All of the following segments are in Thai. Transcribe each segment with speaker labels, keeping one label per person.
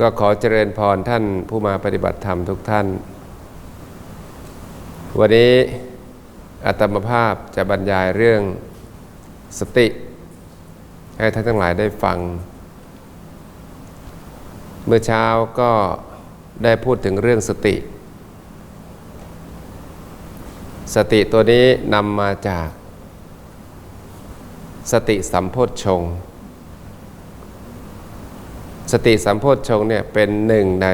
Speaker 1: ก็ขอเจริญพรท่านผู้มาปฏิบัติธรรมทุกท่าน วันนี้อาตมภาพจะบรรยายเรื่องสติ ให้ท่านทั้งหลายได้ฟัง เมื่อเช้าก็ได้พูดถึงเรื่องสติ สติตัวนี้นำมาจาก สติสัมโพชฌงค์ สติสัมโพชฌงค์เนี่ยเป็นหนึ่งใน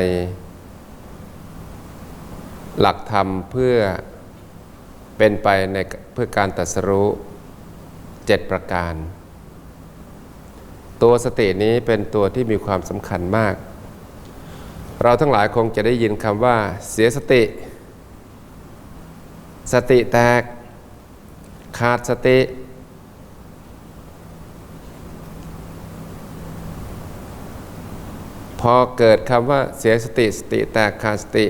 Speaker 1: หลักธรรมเพื่อเป็นไปในเพื่อการตรัสรู้เจ็ดประการ ตัวสตินี้เป็นตัวที่มีความสำคัญมาก เราทั้งหลายคงจะได้ยินคำว่า เสียสติ สติแตก ขาดสติ พอเกิดคำว่าเสียสติสติแตกขาดสติ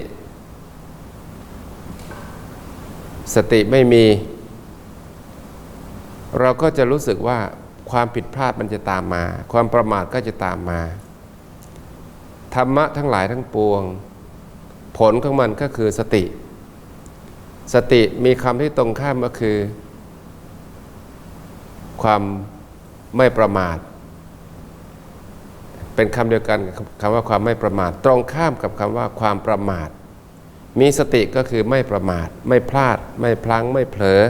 Speaker 1: สติไม่มี เราก็จะรู้สึกว่าความผิดพลาดมันจะตามมา ความประมาทก็จะตามมา ธรรมะทั้งหลายทั้งปวง ผลของมันก็คือสติ สติมีคำที่ตรงข้ามก็คือ ความไม่ประมาท เป็นคำเดียวกันคำว่าความไม่ประมาท ตรงข้ามกับคำว่าความประมาท มีสติก็คือไม่ประมาท ไม่พลาด ไม่พลั้งไม่เผลอ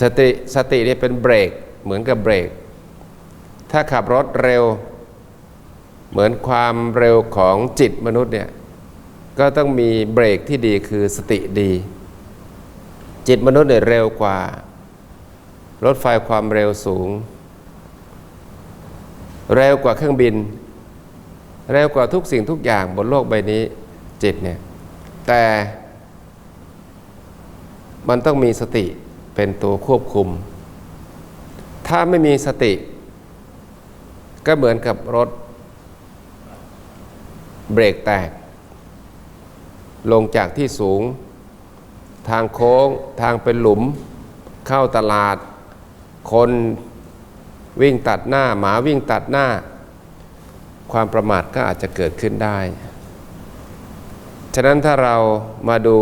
Speaker 1: สติสตินี่เป็นเบรก เหมือนกับเบรก ถ้าขับรถเร็ว เหมือนความเร็วของจิตมนุษย์เนี่ยก็ต้องมีเบรกที่ดีคือสติดี จิตมนุษย์เนี่ยเร็วกว่ารถไฟความเร็วสูง เร็วกว่าเครื่องบิน เร็วกว่าทุกสิ่งทุกอย่างบนโลกใบนี้จิตเนี่ยแต่มันต้องมีสติเป็นตัวควบคุม ถ้าไม่มีสติ ก็เหมือนกับรถ เบรกแตก ลงจากที่สูง ทางโค้ง ทางเป็นหลุม เข้าตลาด คน วิ่งตัดหน้าหมาวิ่งตัดหน้า ความประมาทก็อาจจะเกิดขึ้นได้ ฉะนั้นถ้าเรามาดู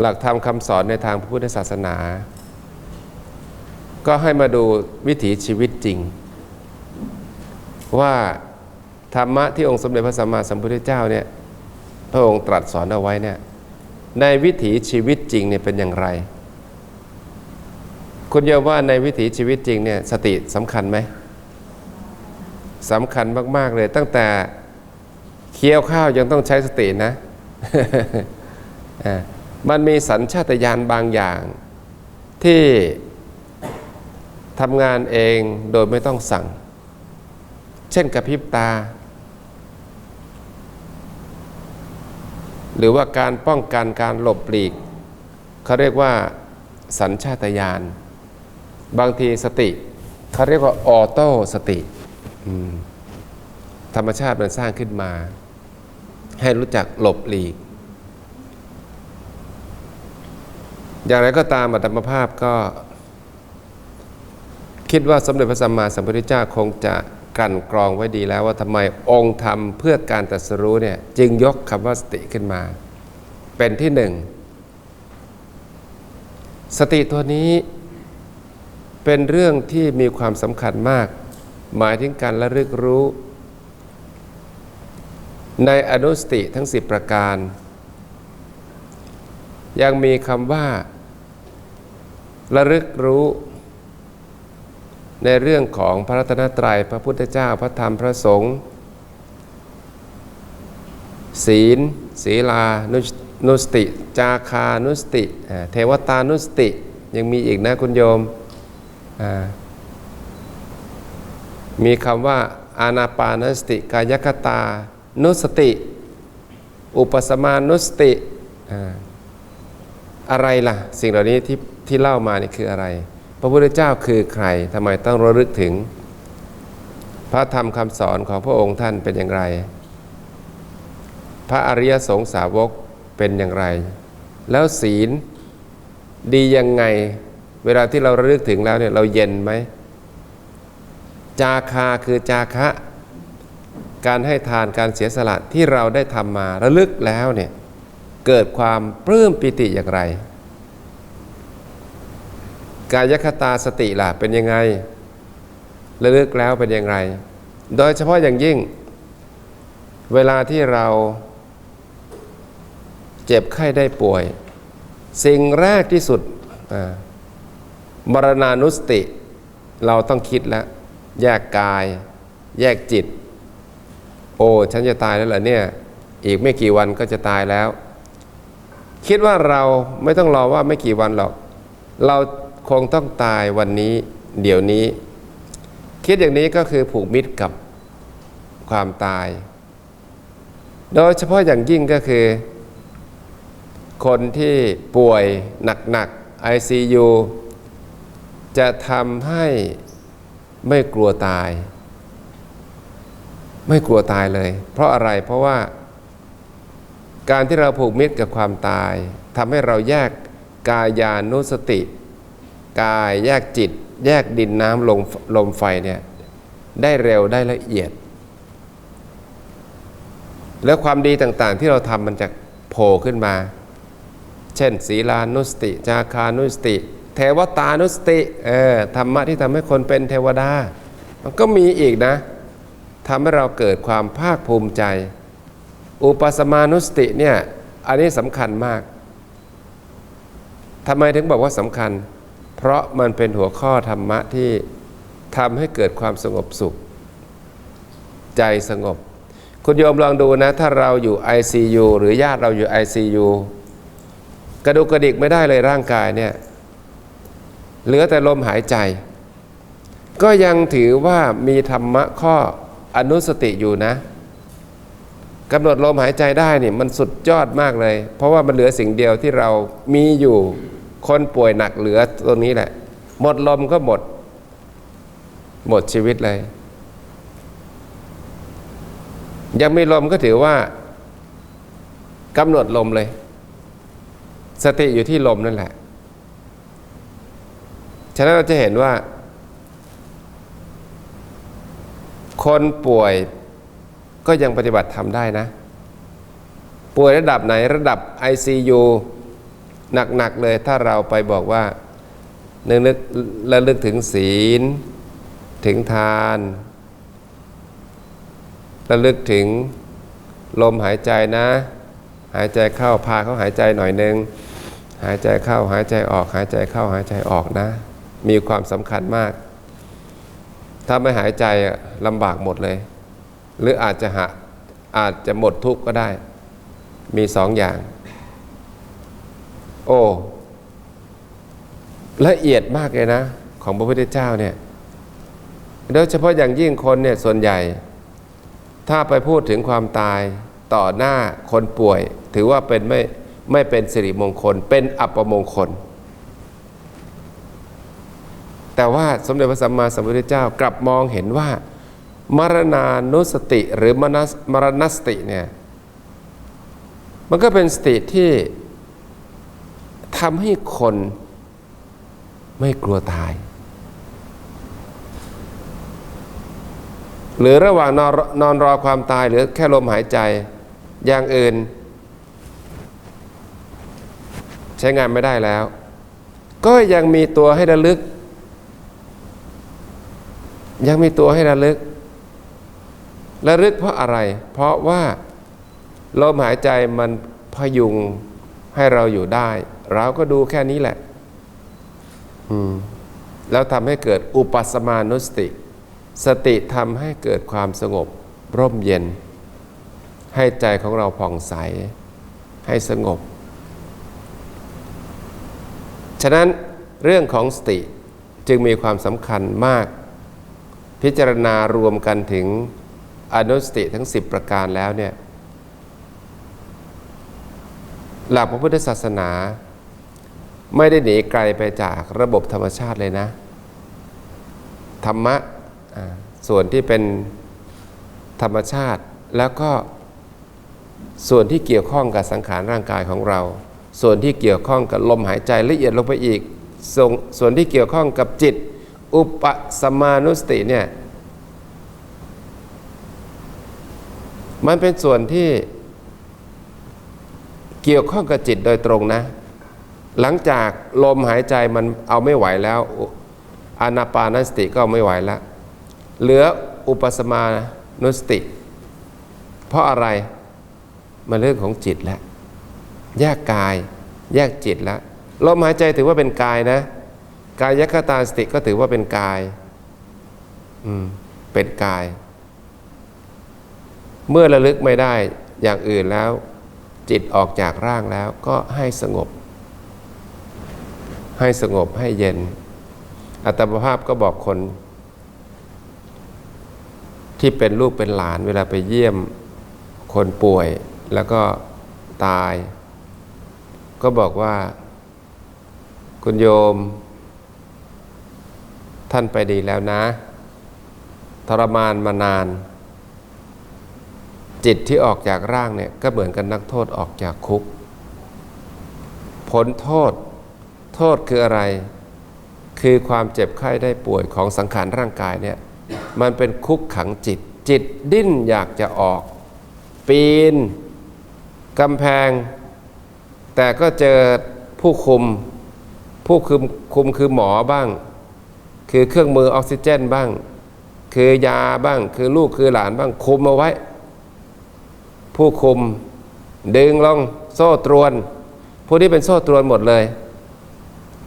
Speaker 1: หลักธรรมคำสอนในทางพุทธศาสนา ก็ให้มาดูวิถีชีวิตจริง ว่าธรรมะที่องค์สมเด็จพระสัมมาสัมพุทธเจ้าเนี่ยพระองค์ตรัสสอนเอาไว้เนี่ยในวิถีชีวิตจริงเนี่ยเป็นอย่างไร คุณโยมว่าในวิถีชีวิตจริงเนี่ยสติสำคัญไหมสำคัญมาก ๆ เลยตั้งแต่เคี้ยวข้าวยังต้องใช้สตินะ มันมีสัญชาตญาณบางอย่าง ที่ทำงานเองโดยไม่ต้องสั่ง เช่นกระพริบตา หรือว่าการป้องกันการหลบหลีก เขาเรียกว่าสัญชาตญาณ บางทีสติเขาเรียกว่าออโต้สติธรรมชาติมันสร้างขึ้นมา ให้รู้จักหลบหลีก อย่างไรก็ตามอัตมภาพก็ คิดว่าสมเด็จพระสัมมาสัมพุทธเจ้าคงจะกันกรองไว้ดีแล้วว่าทำไมองค์ธรรมเพื่อการตรัสรู้เนี่ยจึงยกคำว่าสติขึ้นมา เป็นที่หนึ่ง สติตัวนี้ เป็นเรื่องที่มีความสำคัญมาก หมายถึงการระลึกรู้ ในอนุสติทั้ง 10 ประการ ยังมีคำว่า ระลึกรู้ ในเรื่องของพระรัตนตรัยพระพุทธเจ้าพระธรรมพระสงฆ์ศีล ศีลานุนสติ จาคานุสติ เทวตานุสติ ยังมีอีกนะคุณโยม มีคำว่าอานาปานสติกายคตานุสติ อุปสมานุสติอะไรล่ะ สิ่งเหล่านี้ที่ที่เล่ามานี่คืออะไร พระพุทธเจ้าคือใครทำไมต้องระลึกถึง พระธรรมคำสอนของพระองค์ท่านเป็นอย่างไร พระอริยสงสาวกเป็นอย่างไร แล้วศีลดียังไง เวลาที่เราระลึกถึงแล้วเนี่ยเราเย็นไหม จาคาคือจาคะ การให้ทานการเสียสละที่เราได้ทำมาระลึกแล้วเนี่ยเกิดความปลื้มปิติอย่างไร กายคตาสติล่ะเป็นยังไงระลึกแล้วเป็นยังไงโดยเฉพาะอย่างยิ่ง เวลาที่เราเจ็บไข้ได้ป่วย สิ่งแรกที่สุดอ่า มรณานุสติ เราต้องคิดแล้ว แยกกาย แยกจิต โอ้ฉันจะตายแล้วเหรอเนี่ย อีกไม่กี่วันก็จะตายแล้ว คิดว่าเราไม่ต้องรอว่าไม่กี่วันหรอก เราคงต้องตายวันนี้ เดี๋ยวนี้ คิดอย่างนี้ก็คือผูกมิตรกับความตาย โดยเฉพาะอย่างยิ่งก็คือ คนที่ป่วยหนักๆ ICU จะทำให้ไม่กลัวตาย ไม่กลัวตายเลย เพราะอะไรเพราะว่า การที่เราผูกมิตรกับความตายทำให้เราแยกกายานุสติ กายแยกจิต แยกดินน้ำลมลมไฟเนี่ยได้เร็วได้ละเอียด แล้วความดีต่างๆ ที่เราทำมันจะโผล่ขึ้นมา เช่น ศีลานุสติ จาคานุสติ เทวตานุสติเออธรรมะที่ทำให้คนเป็นเทวดา มันก็มีอีกนะทำให้เราเกิดความภาคภูมิใจ อุปสมานุสติเนี่ยอันนี้สำคัญมากทำไมถึงบอกว่าสำคัญ เพราะมันเป็นหัวข้อธรรมะที่ทำให้เกิดความสงบสุข ใจสงบ คุณโยมลองดูนะ ถ้าเราอยู่ ICU หรือญาติเราอยู่ ICU กระดุกกระดิกไม่ได้เลยร่างกายเนี่ย เหลือแต่ลมหายใจ ก็ยังถือว่ามีธรรมะข้ออนุสติอยู่นะกำหนดลมหายใจได้นี่มันสุดยอดมากเลย เพราะว่ามันเหลือสิ่งเดียวที่เรามีอยู่คนป่วยหนักเหลือตัวนี้แหละ หมดลมก็หมด หมดชีวิตเลย ยังมีลมก็ถือว่ากำหนดลมเลย สติอยู่ที่ลมนั่นแหละ ฉะนั้นเราจะเห็นว่า คนป่วยก็ยังปฏิบัติทำได้นะ ป่วยระดับไหนระดับ ICU หนัก ๆ เลยถ้าเราไปบอกว่านึกนึกระลึกถึงศีล ถึงทานระลึกถึงลมหายใจนะ หายใจเข้าพาเขาหายใจหน่อยนึง หายใจเข้าหายใจออก หายใจเข้าหายใจออกนะ มีความสำคัญมาก ถ้าไม่หายใจลำบากหมดเลย หรืออาจจะหาอาจจะหมดทุกข์ก็ได้ มีสองอย่าง โอ้ละเอียดมากเลยนะ ของพระพุทธเจ้าเนี่ยโดยเฉพาะอย่างยิ่งคนเนี่ยส่วนใหญ่ ถ้าไปพูดถึงความตายต่อหน้าคนป่วย ถือว่าเป็นไม่ไม่เป็นสิริมงคล เป็นอัปมงคล แต่ ว่าสมเด็จพระสัมมาสัมพุทธเจ้ากลับมองเห็นว่ามรณานุสติหรือมรณมรณสติเนี่ยมันก็เป็นสติที่ทำให้คนไม่กลัวตาย หรือระหว่างนอนนอนรอความตายหรือแค่ลมหายใจอย่างอื่น ใช้งานไม่ได้แล้ว ก็ยังมีตัวให้ระลึก ยังมีตัวให้ระลึก ระลึกเพราะอะไร เพราะว่าลมหายใจมันพยุงให้เราอยู่ได้ เราก็ดูแค่นี้แหละ อืม แล้วทำให้เกิดอุปสมานุสติ สติทำให้เกิดความสงบ ร่มเย็น ให้ใจของเราผ่องใส ให้สงบ ฉะนั้นเรื่องของสติจึงมีความสำคัญมาก พิจารณารวมกันถึงอนุสติทั้ง 10 ประการแล้วเนี่ยหลักพระพุทธศาสนา ไม่ได้หนีไกลไปจากระบบธรรมชาติเลยนะ ธรรมะส่วนที่เป็นธรรมชาติแล้วก็ส่วนที่เกี่ยวข้องกับสังขารร่างกายของเรา ส่วนที่เกี่ยวข้องกับลมหายใจละเอียดลงไปอีก ส่วนส่วนที่เกี่ยวข้องกับจิต อุปสมานุสติเนี่ยมันเป็นส่วนที่เกี่ยวข้องกับจิตโดยตรงนะ หลังจากลมหายใจมันเอาไม่ไหวแล้วอานาปานสติก็ไม่ไหวแล้ว เหลืออุปสมานุสติ เพราะอะไรมันเรื่องของจิตแล้วแยกกาย แยกจิตแล้วลมหายใจถือว่าเป็นกายนะ กายคตาสติก็ถือว่าเป็นกาย อืม เป็นกาย เมื่อระลึกไม่ได้อย่างอื่นแล้ว จิตออกจากร่างแล้วก็ให้สงบ ให้สงบให้เย็น อัตมภาพก็บอกคน ที่เป็นลูกเป็นหลานเวลาไปเยี่ยมคนป่วยแล้วก็ตาย ก็บอกว่า คุณโยม ท่านไปดีแล้วนะ ทรมานมานาน จิตที่ออกจากร่างเนี่ยก็เหมือนกันนักโทษออกจากคุกผลโทษ โทษคืออะไร คือความเจ็บไข้ได้ป่วยของสังขารร่างกายเนี่ยมันเป็นคุกขังจิต จิตดิ้นอยากจะออก ปีนกำแพง แต่ก็เจอผู้คุม ผู้คุมคุมคือหมอบ้าง คือเครื่องมือออกซิเจนบ้าง คือยาบ้าง คือลูกคือหลานบ้างคุมเอาไว้ ผู้คุม ดึงลงโซ่ตรวน ผู้นี้เป็นโซ่ตรวนหมดเลย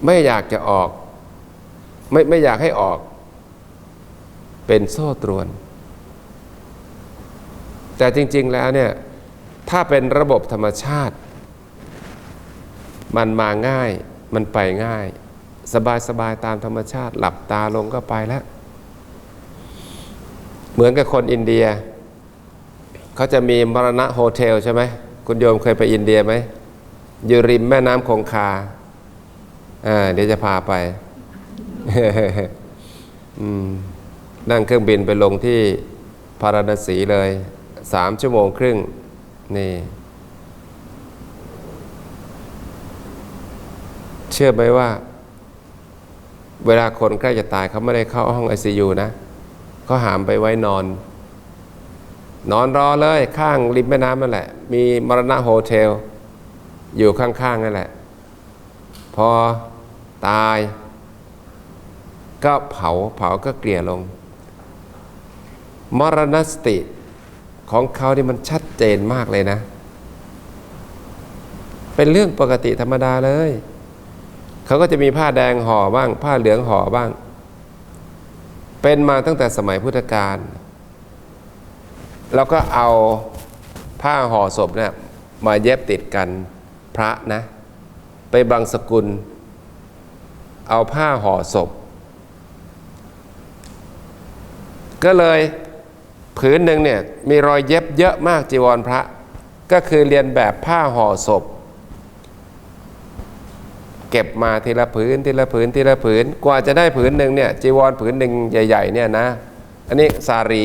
Speaker 1: ไม่อยากจะออก ไม่ไม่อยากให้ออก เป็นโซ่ตรวน แต่จริง ๆแล้วเนี่ยถ้าเป็นระบบธรรมชาติ มันมาง่ายมันไปง่าย สบายสบายตามธรรมชาติ หลับตาลงก็ไปแล้ว เหมือนกับคนอินเดีย เขาจะมีมรณะโฮเทลใช่ไหมคุณโยมเคยไปอินเดียไหมอยู่ริมแม่น้ำคงคาอ่าเดี๋ยวจะพาไปนั่งเครื่องบินไปลงที่พาราณสีเลยสามชั่วโมงครึ่ง นี่ เชื่อไหมว่า เวลาคนใกล้จะตายเขาไม่ได้เข้าห้องไอซียูนะเขาหามไปไว้นอน นอนรอเลยข้างริมแม่น้ำนั่นแหละ มีมรณะโฮเทล อยู่ข้างๆนั่นแหละ พอตาย ก็เผาเผาก็เกลี่ยลง มรณสติของเขาที่มันชัดเจนมากเลยนะ เป็นเรื่องปกติธรรมดาเลย เขาก็จะมีผ้าแดงห่อบ้าง ผ้าเหลืองห่อบ้าง เป็นมาตั้งแต่สมัยพุทธกาลแล้วก็เอาผ้าห่อศพเนี่ยมาเย็บติดกันพระนะ ไปบางสกุล เอาผ้าห่อศพ ก็เลยผืนหนึ่งเนี่ยมีรอยเย็บเยอะมากจีวรพระ ก็คือเรียนแบบผ้าห่อศพ เก็บมาทีละผืนทีละผืนทีละผืน กว่าจะได้ผืนหนึ่งเนี่ยจีวรผืนหนึ่งใหญ่ ๆ เนี่ยนะ อันนี้สารี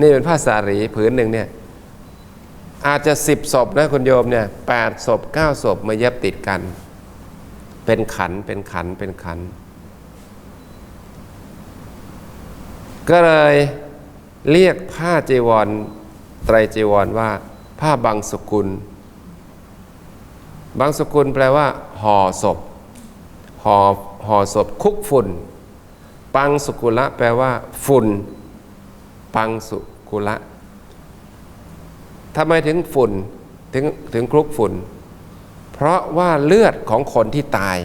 Speaker 1: นี่เป็นผ้าสารีผืนหนึ่งเนี่ยอาจจะสิบศพนะคุณโยมเนี่ยแปดศพเก้าศพมาเย็บติดกัน เป็นขันเป็นขันเป็นขัน ก็เลยเรียกผ้าจีวรไตรจีวรว่าผ้าบางสกุล บางสกุลแปลว่าห่อศพห่อห่อศพคุกฝุ่น ปังสุกุละแปลว่า ฝุ่น ปังสุกุละทำไมถึงฝุ่นถึงถึงคลุกฝุ่น เพราะว่าเลือดของคนที่ตาย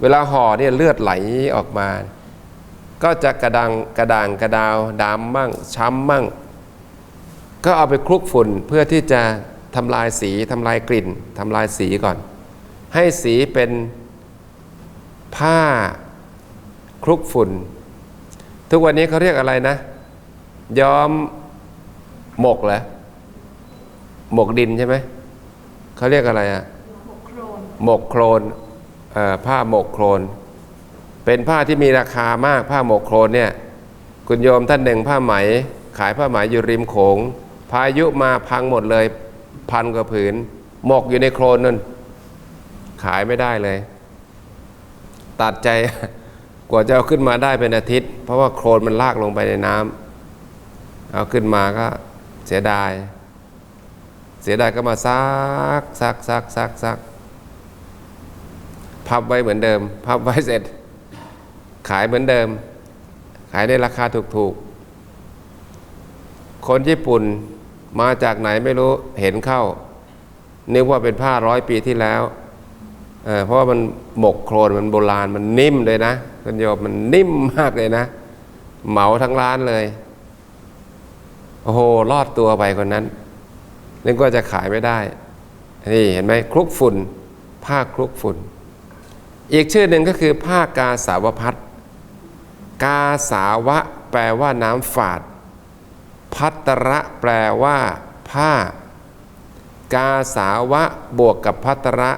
Speaker 1: เวลาห่อเนี่ยเลือดไหลออกมา ก็จะกระดังกระด่างกระดาวดำมั่งช้ำมั่ง ก็เอาไปคลุกฝุ่นเพื่อที่จะ ทำลายสีทำลายกลิ่นทำลายสีก่อน ให้สีเป็นผ้าคลุกฝุ่น ทุกวันนี้เขาเรียกอะไรนะ ย้อมหมกเหรอหมกดินใช่ไหมเขาเรียกอะไรอะหมกโครนเอ่อผ้าหมกโครน เป็นผ้าที่มีราคามากผ้าหมกโครนเนี่ยคุณโยมท่านหนึ่งผ้าไหม ขายผ้าไหมอยู่ริมโขง พายุมาพังหมดเลย พันกว่าผืน หมกอยู่ในโครนนั่นขายไม่ได้เลย ตัดใจกว่าจะเอาขึ้นมาได้เป็นอาทิตย์ เพราะว่าโครนมันลากลงไปในน้ำเอาขึ้นมาก็เสียดาย เสียดายก็มาซักซักซักซักซักพับไว้เหมือนเดิม พับไว้เสร็จ ขายเหมือนเดิม ขายในราคาถูกๆ คนญี่ปุ่น มาจากไหนไม่รู้เห็นเข้า นึกว่าเป็นผ้าร้อยปีที่แล้วเเพราะว่ามันหมกโครนมันโบราณมันนิ่มเลยนะคุณโยมมันนิ่มมากเลยนะ เหมาทั้งร้านเลย โอ้โหรอดตัวไปคนนั้นนึกว่าจะขายไม่ได้ นี่เห็นไหมคลุกฝุ่น ผ้าคลุกฝุ่น อีกชื่อหนึ่งก็คือผ้ากาสาวพัดกาสาวะแปลว่าน้ำฝาด พัตระแปลว่า ผ้า กาสาวะบวกกับพัตระ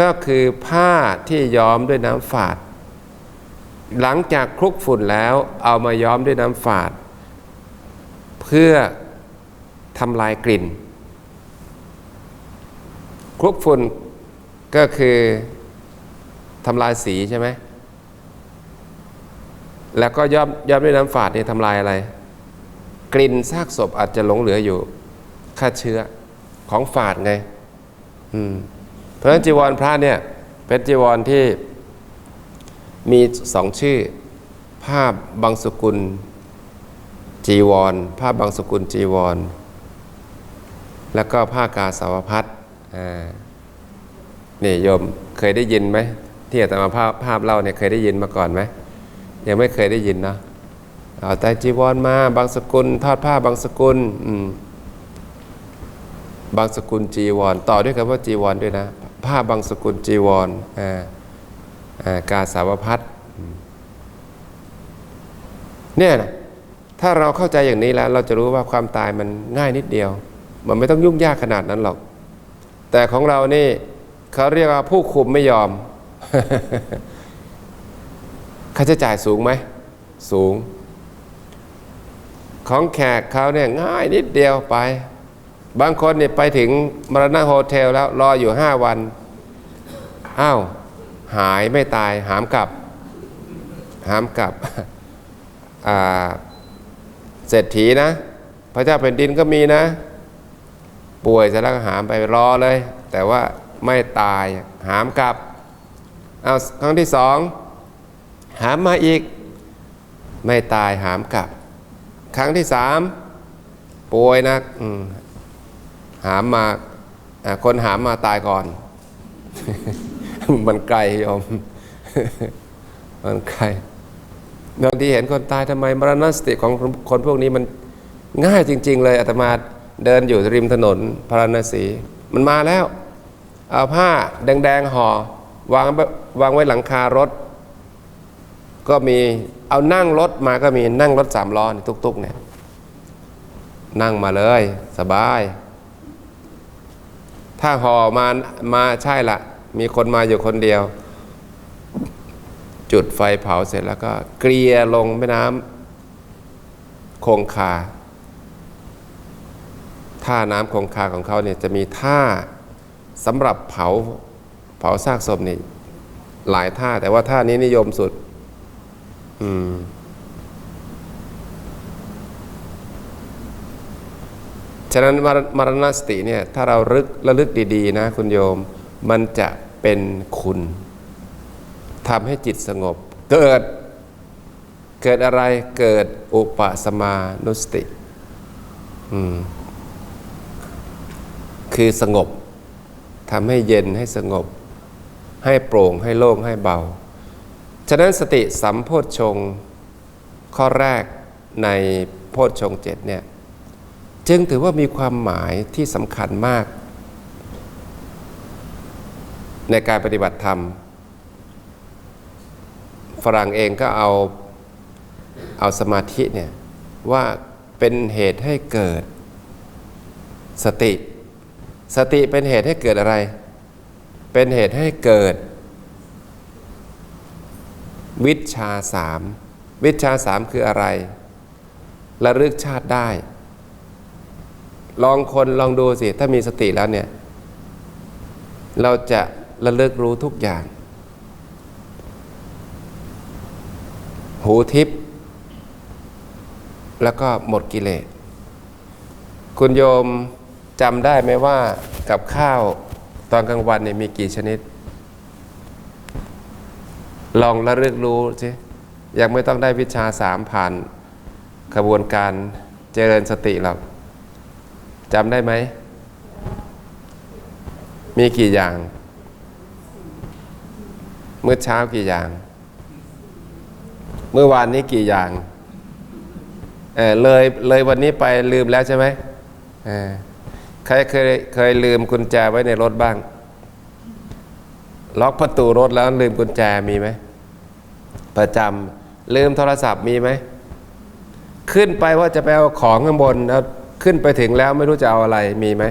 Speaker 1: ก็คือผ้าที่ย้อมด้วยน้ำฝาด หลังจากคลุกฝุ่นแล้วเอามาย้อมด้วยน้ำฝาด เพื่อทำลายกลิ่น คลุกฝุ่นก็คือทำลายสีใช่ไหม แล้วก็ย้อมย้อมด้วยน้ำฝาดนี่ทำลายอะไร กลิ่นซากศพอาจจะหลงเหลืออยู่ฆ่าเชื้อของฝาดไงอืมเพราะฉะนั้นจีวรพระเนี่ยเป็นจีวรที่มีสองชื่อ ภาพบางสกุลจีวร ผ้าบางสกุลจีวร แล้วก็ผ้ากาสาวพัดอ่านี่โยมเคยได้ยินไหมที่อาตมาภาพภาพเล่าเนี่ยเคยได้ยินมาก่อนไหมยังไม่เคยได้ยินเนาะ เอาแต่จีวรมาบางสกุล ทอดผ้าบางสกุลบางสกุลจีวร ต่อด้วยคำว่าจีวรด้วยนะ ผ้าบางสกุลจีวรอ่าอ่ากาสาวพัดเนี่ยนะถ้าเราเข้าใจอย่างนี้แล้ว เราจะรู้ว่าความตายมันง่ายนิดเดียว มันไม่ต้องยุ่งยากขนาดนั้นหรอก แต่ของเรานี่เขาเรียกว่าผู้คุมไม่ยอมค่าใช้จ่ายสูงไหม สูง ของแขกเขาเนี่ยง่ายนิดเดียวไป บางคนเนี่ยไปถึงมรณะโฮเทลแล้วรออยู่ห้าวันอ้าวหายไม่ตายหามกลับ หามกลับเศรษฐีนะ พระเจ้าแผ่นดินก็มีนะ ป่วยเสร็จแล้วก็หามไปรอเลย แต่ว่าไม่ตายหามกลับเอาครั้งที่สองหามมาอีก ไม่ตายหามกลับ ครั้งที่สามป่วยนะหามมาคนหามมาตายก่อน มันไกลโยมมันไกลบางทีเห็นคนตายทำไมมรณสติของคนพวกนี้มันง่ายจริง ๆ เลยอาตมาเดินอยู่ริมถนนพระนศีมันมาแล้ว เอาผ้าแดงๆห่อวางวางไว้หลังคารถ ก็มีเอานั่งรถมาก็มีนั่งรถสามล้อนี่ตุกๆเนี่ยนั่งมาเลย สบาย ถ้าห่อมามาใช่ละ มีคนมาอยู่คนเดียว จุดไฟเผาเสร็จแล้วก็ เกลียลงแม่น้ำคงคาท่าน้ำคงคาของเขาเนี่ยจะมีท่าสำหรับเผาเผาซากศพนี่หลายท่าแต่ว่าท่านี้นิยมสุด อืม ฉะนั้นมรมรณสติเนี่ย ถ้าเรารึกระลึกดีๆ นะ คุณโยม มันจะเป็นคุณทำให้จิตสงบ เกิด เกิดอะไรเกิดอุปสมานุสติ อืม คือสงบทำให้เย็นให้สงบ ให้โปร่งให้โล่งให้เบา ฉะนั้นสติสัมโพชฌงข้อแรกในโพชฌงเจ็ดเนี่ยจึงถือว่ามีความหมายที่สำคัญมาก ในการปฏิบัติธรรม ฝรั่งเองก็เอาเอาสมาธิเนี่ยว่าเป็นเหตุให้เกิด สติ สติเป็นเหตุให้เกิดอะไร เป็นเหตุให้เกิด วิชาสามวิชาสามคืออะไรระลึกชาติได้ ลองคนลองดูสิ ถ้ามีสติแล้วเนี่ย เราจะระลึกรู้ทุกอย่าง หูทิพย์แล้วก็หมดกิเลส คุณโยมจำได้ไหมว่ากับข้าวตอนกลางวันเนี่ยมีกี่ชนิด ลองระลึกรู้สิยังไม่ต้องได้วิชาสามผ่านขบวนการเจริญสติหรอกจำได้ไหม มีกี่อย่าง เมื่อเช้ากี่อย่าง เมื่อวานนี้กี่อย่างเออเลยเลยวันนี้ไปลืมแล้วใช่ไหมเออใครเคยเคยลืมกุญแจไว้ในรถบ้าง ล็อกประตูรถแล้วลืมกุญแจมีไหมประจำลืมโทรศัพท์มีไหมขึ้นไปว่าจะไปเอาของข้างบนแล้วขึ้นไปถึงแล้วไม่รู้จะเอาอะไรมีไหม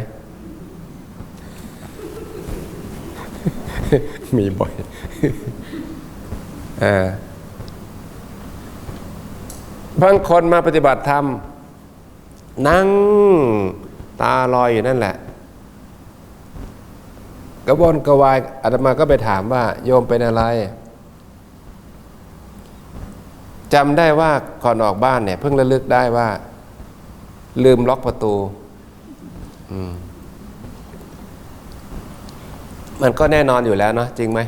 Speaker 1: มีบ่อยเออบางคนมาปฏิบัติธรรมนั่งตาลอยอยู่นั่นแหละ กระวนกระวายอาตมาก็ไปถามว่า โยมเป็นอะไรจำได้ว่าก่อนออกบ้านเนี่ย เพิ่งระลึกได้ว่า ลืมล็อกประตูมมันก็แน่นอนอยู่แล้วเนาะจริงไหม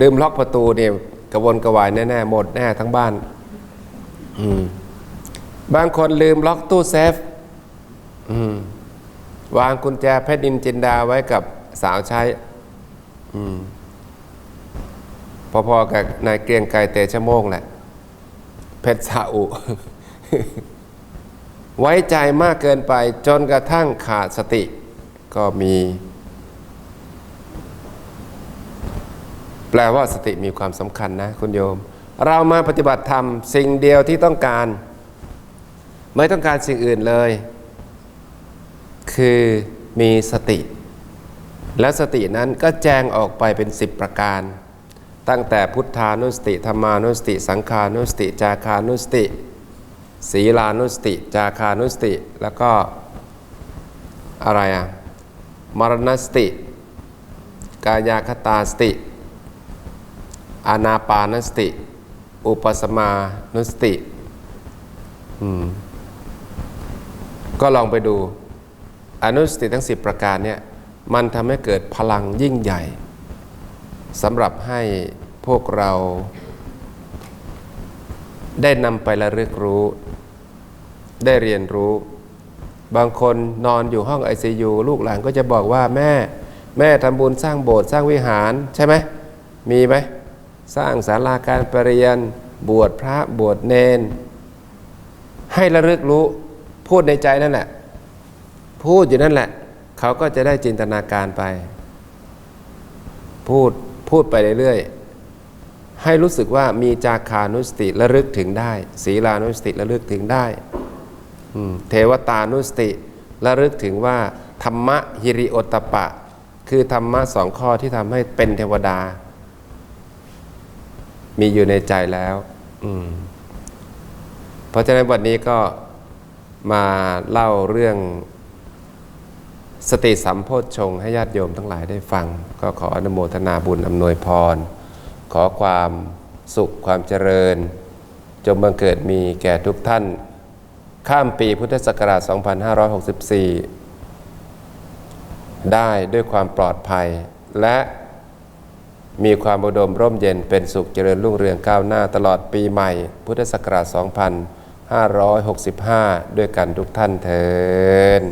Speaker 1: ลืมล็อกประตูเนี่ยกระวนกระวายแน่ๆหมดแน่ทั้งบ้าน อืม บางคนลืมล็อกตู้เซฟ อืม วางกุญแจเพชรดินจินดาไว้กับ สาวใช้พอๆกับนายเกรียงไกรเตชะโมงแหละ เพชรสาอุ ไว้ใจมากเกินไปจนกระทั่งขาดสติ ก็มี แปลว่าสติมีความสำคัญนะ คุณโยม เรามาปฏิบัติธรรม สิ่งเดียวที่ต้องการ ไม่ต้องการสิ่งอื่นเลย คือมีสติ และสตินั้นก็แจงออกไปเป็น 10 ประการ ตั้งแต่พุทธานุสติธรรมานุสติ สังขานุสติ จาคานุสติ ศีลานุสติ จาคานุสติ แล้วก็อะไรอะมรณสติ กายาคตาสติ อานาปานสติ อุปสมานุสติก็ลองไปดูอนุสติทั้ง 10 ประการเนี่ย มันทำให้เกิดพลังยิ่งใหญ่สำหรับให้พวกเรา ได้นำไประลึกรู้ ได้เรียนรู้ บางคนนอนอยู่ห้อง ICU ลูกหลานก็จะบอกว่าแม่แม่ทำบุญสร้างโบสถ์สร้างวิหารใช่ไหมมีไหมสร้างศาลาการประเรียน บวชพระบวชเนน ให้ระลึกรู้พูดในใจนั่นแหละ พูดอยู่นั่นแหละ เขาก็จะได้จินตนาการไป พูดพูดไปเรื่อยๆ ให้รู้สึกว่ามีจาคานุสติระลึกถึงได้ ศีลานุสติระลึกถึงได้เทวตานุสติระลึกถึงว่า ธรรมะฮิริโอตตปะ คือธรรมะสองข้อที่ทำให้เป็นเทวดา มีอยู่ในใจแล้วเพราะฉะนั้นวันนี้ก็มาเล่าเรื่อง สติสัมโพชงให้ญาติโยมทั้งหลายได้ฟัง ก็ขออนุโมทนาบุญอำนวยพร ขอความสุขความเจริญ จงบังเกิดมีแก่ทุกท่าน ข้ามปีพุทธศักราช 2564 ได้ด้วยความปลอดภัย และมีความอุดมร่มเย็นเป็นสุขเจริญรุ่งเรืองก้าวหน้าตลอดปีใหม่ พุทธศักราช 2565 ด้วยกันทุกท่านเทิน